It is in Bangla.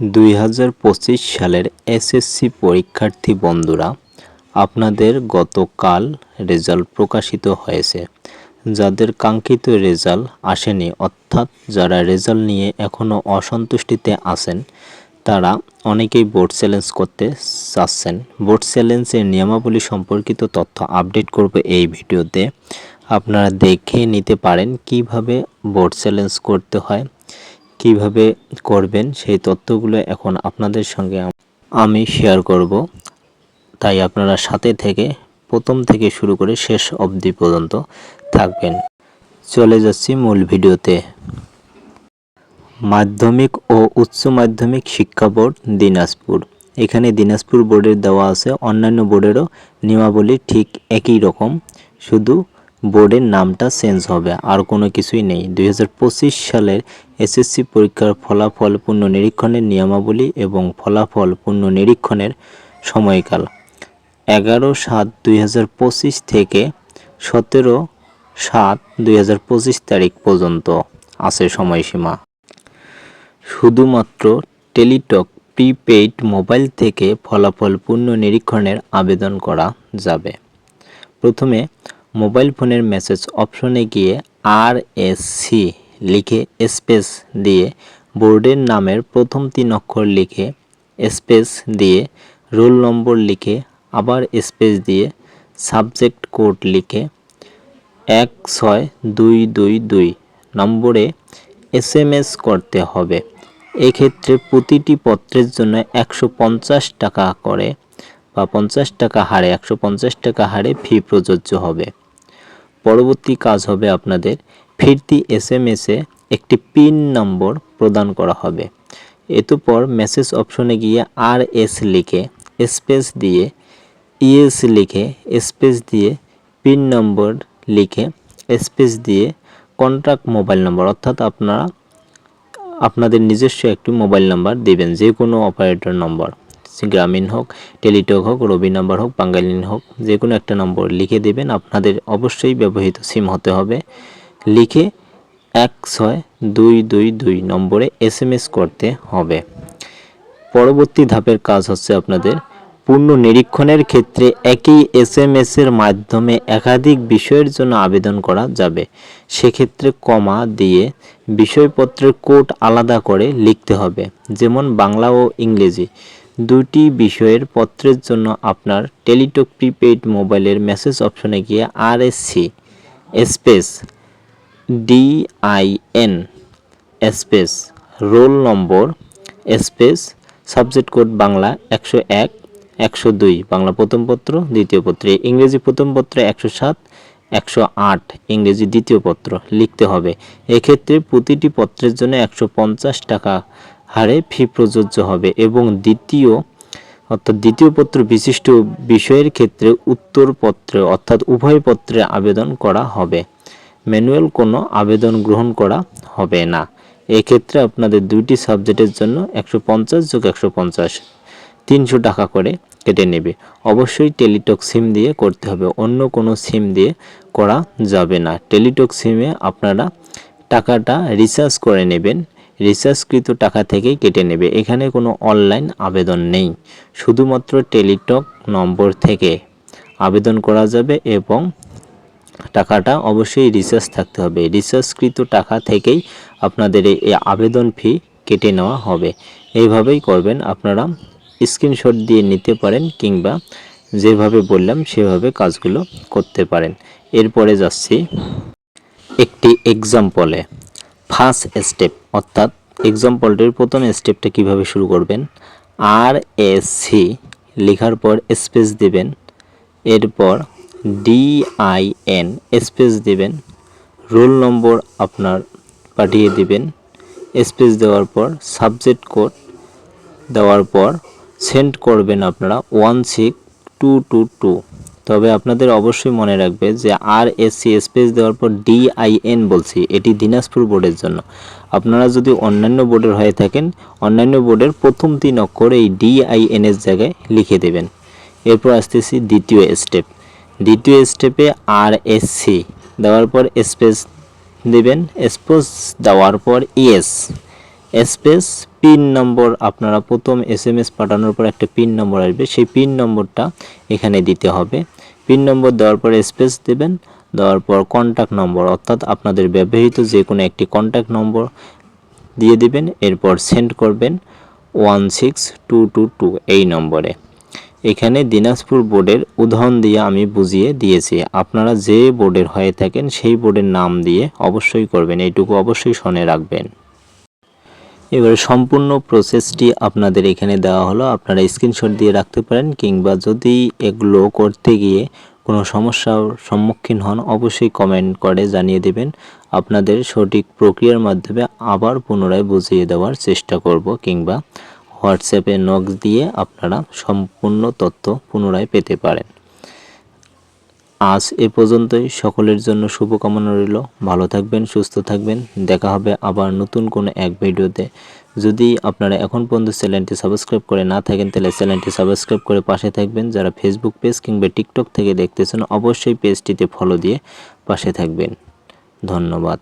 দুই হাজার পঁচিশ সালের এসএসসি পরীক্ষার্থী বন্ধুরা, আপনাদের গতকাল রেজাল্ট প্রকাশিত হয়েছে। যাদের কাঙ্ক্ষিত রেজাল্ট আসেনি, অর্থাৎ যারা রেজাল্ট নিয়ে এখনও অসন্তুষ্টিতে আছেন, তারা অনেকেই বোর্ড চ্যালেঞ্জ করতে চাচ্ছেন। বোর্ড চ্যালেঞ্জের নিয়মাবলী সম্পর্কিত তথ্য আপডেট করব এই ভিডিওতে। আপনারা দেখে নিতে পারেন কীভাবে বোর্ড চ্যালেঞ্জ করতে হয়। কীভাবে করবেন সেই তথ্যগুলো এখন আপনাদের সঙ্গে আমি শেয়ার করব। তাই আপনারা সাথে থেকে প্রথম থেকে শুরু করে শেষ অবধি পর্যন্ত থাকবেন। চলে যাচ্ছি মূল ভিডিওতে। মাধ্যমিক ও উচ্চ মাধ্যমিক শিক্ষা বোর্ড, দিনাজপুর। এখানে দিনাজপুর বোর্ডের দেওয়া আছে, অন্যান্য বোর্ডেরও নিয়মাবলী ঠিক একই রকম। শুধু বোর্ডের নামটা চেঞ্জ হবে, আর কোনো কিছুই নেই। দুই হাজার পঁচিশ সালের এসএসসি পরীক্ষার ফলাফল পূর্ণ নিরীক্ষণের নিয়মাবলী এবং ফলাফল পূর্ণ নিরীক্ষণের সময়কাল। এগারো সাত দুই থেকে সতেরো সাত দুই তারিখ পর্যন্ত আছে সময়সীমা। শুধুমাত্র টেলিটক প্রিপেইড মোবাইল থেকে ফলাফল পূর্ণ নিরীক্ষণের আবেদন করা যাবে। প্রথমে মোবাইল ফোনের মেসেজ অপশনে গিয়ে আর সি লিখে স্পেস দিয়ে বোর্ডের নামের প্রথম তিন অক্ষর লিখে স্পেস দিয়ে রোল নম্বর লিখে আবার স্পেস দিয়ে সাবজেক্ট কোড লিখে এক ছয় দুই দুই দুই নম্বরে এস এম এস করতে হবে। এক্ষেত্রে প্রতিটি পত্রের জন্য একশো পঞ্চাশ টাকা করে বা পঞ্চাশ টাকা হারে, একশো পঞ্চাশ টাকা হারে ফি প্রযোজ্য হবে। পরবর্তী কাজ হবে আপনাদের ফিরতি এস এম এসে একটি পিন নম্বর প্রদান করা হবে। এতপর মেসেজ অপশনে গিয়ে আর এস লিখে স্পেস দিয়ে ইএস লিখে স্পেস দিয়ে পিন নম্বর লিখে স্পেস দিয়ে কন্ট্রাক্ট মোবাইল নম্বর অর্থাৎ আপনারা, আপনাদের নিজস্ব একটি মোবাইল নাম্বার দিবেন যে কোনো অপারেটর নম্বর গ্রামীণ হোক, টেলিটক হোক, রবি নাম্বার হোক বাঙ্গালিন হোক, যে কোনো একটা নম্বর লিখে দেবেন। আপনাদের অবশ্যই ব্যবহৃত সিম হতে হবে। লিখে এক ছয় দুই দুই দুই নম্বরে এস করতে হবে। পরবর্তী ধাপের কাজ হচ্ছে আপনাদের পূর্ণ নিরীক্ষণের ক্ষেত্রে একই এস এর মাধ্যমে একাধিক বিষয়ের জন্য আবেদন করা যাবে। সেক্ষেত্রে কমা দিয়ে বিষয়পত্রের কোড আলাদা করে লিখতে হবে। যেমন বাংলা ও ইংরেজি। দুটি বিষয়ের পত্রের জন্য আপনার টেলিটক প্রিপেইড মোবাইলের মেসেজ অপশনে গিয়ে R S C space DIN space, roll number, space, subject code Bangla একশো এক, একশো দুই, বাংলা প্রথম পত্র, দ্বিতীয় পত্রে, ইংরেজি প্রথম পত্রে একশো সাত, একশো আট, ইংরেজি দ্বিতীয় পত্র লিখতে হবে। এক্ষেত্রে প্রতিটি পত্রের জন্য একশো পঞ্চাশ টাকা হারে ফি প্রযোজ্য হবে এবং দ্বিতীয়, অর্থাৎ দ্বিতীয় পত্র বিশিষ্ট বিষয়ের ক্ষেত্রে উত্তর পত্রে, অর্থাৎ উভয় পত্রে আবেদন করা হবে। ম্যানুয়াল কোনো আবেদন গ্রহণ করা হবে না। এক্ষেত্রে আপনাদের দুইটি সাবজেক্টের জন্য একশো পঞ্চাশ যোগ একশো পঞ্চাশ, তিনশো টাকা করে কেটে নেবে। অবশ্যই টেলিটক সিম দিয়ে করতে হবে, অন্য কোনো সিম দিয়ে করা যাবে না। টেলিটক সিমে আপনারা টাকাটা রিচার্জ করে নেবেন রিচার্জকৃত টাকা থেকেই কেটে নেবে। এখানে কোনো অনলাইন আবেদন নেই। শুধুমাত্র টেলিটক নম্বর থেকে আবেদন করা যাবে এবং টাকাটা অবশ্যই রিচার্জ থাকতে হবে। রিচার্জকৃত টাকা থেকেই আপনাদের এই আবেদন ফি কেটে নেওয়া হবে। এইভাবেই করবেন আপনারা। স্ক্রিনশট দিয়ে নিতে পারেন কিংবা যেভাবে বললাম, সেভাবে কাজগুলো করতে পারেন। এরপরে যাচ্ছি একটি এক্সাম্পলে ফার্স্ট স্টেপ, অর্থাৎ এক্সাম্পলটির প্রথম স্টেপটা কীভাবে শুরু করবেন? আর এস সি লেখার পর স্পেস দেবেন। এরপর ডিআইএন স্পেস দেবেন। রোল নম্বর আপনার পাঠিয়ে দিবেন। স্পেস দেওয়ার পর সাবজেক্ট কোড দেওয়ার পর সেন্ড করবেন আপনারা one six two two two তবে আপনাদের অবশ্যই মনে রাখবে যে আর এস সি স্পেস দেওয়ার পর ডিআইএন বলছি, এটি দিনাজপুর বোর্ডের জন্য। আপনারা যদি অন্যান্য বোর্ডের হয়ে থাকেন, অন্যান্য বোর্ডের প্রথম তিন অক্ষর এই ডিআইএন এর জায়গায় লিখে দেবেন। এরপর আসতেছি দ্বিতীয় স্টেপ দ্বিতীয় স্টেপে আর এস সি দেওয়ার পর স্পেস দেবেন স্পেস দেওয়ার পর ইএস স্পেস পিন নম্বর আপনারা প্রথম এস এম এস পাঠানোর পর একটা পিন নম্বর আসবে, সেই পিন নম্বরটা এখানে দিতে হবে। পিন নম্বর দেওয়ার পর স্পেস দেবেন। দেওয়ার পর কন্ট্যাক্ট নম্বর অর্থাৎ আপনাদের ব্যবহৃত যে কোনো একটি কন্ট্যাক্ট নম্বর দিয়ে দিবেন, এরপর সেন্ড করবেন one six two two two এই নম্বরে। এখানে দিনাজপুর বোর্ডের উদাহরণ দিয়ে আমি বুঝিয়ে দিয়েছি। আপনারা যে বোর্ডের হয়ে থাকেন, সেই বোর্ডের নাম দিয়ে অবশ্যই করবেন। এইটুকু অবশ্যই শুনে রাখবেন। এবারে সম্পূর্ণ প্রসেসটি আপনাদের এখানে দেওয়া হলো। আপনারা স্ক্রিনশট দিয়ে রাখতে পারেন কিংবা যদি এগুলো করতে গিয়ে কোনো সমস্যার সম্মুখীন হন, অবশ্যই কমেন্ট করে জানিয়ে দেবেন। আপনাদের সঠিক প্রক্রিয়ার মাধ্যমে আবার পুনরায় বুঝিয়ে দেওয়ার চেষ্টা করব কিংবা হোয়াটসঅ্যাপে নক দিয়ে আপনারা সম্পূর্ণ তথ্য পুনরায় পেতে পারেন। আজ এ পর্যন্তই। সকলের জন্য শুভকামনা রইল। ভালো থাকবেন, সুস্থ থাকবেন। দেখা হবে আবার নতুন কোনো এক ভিডিওতে। যদি আপনারা এখন পর্যন্ত চ্যানেলটি সাবস্ক্রাইব করে না থাকেন, তাহলে চ্যানেলটি সাবস্ক্রাইব করে পাশে থাকবেন। যারা ফেসবুক পেজ কিংবা টিকটক থেকে দেখতেছেন, অবশ্যই পেজটিতে ফলো দিয়ে পাশে থাকবেন। ধন্যবাদ।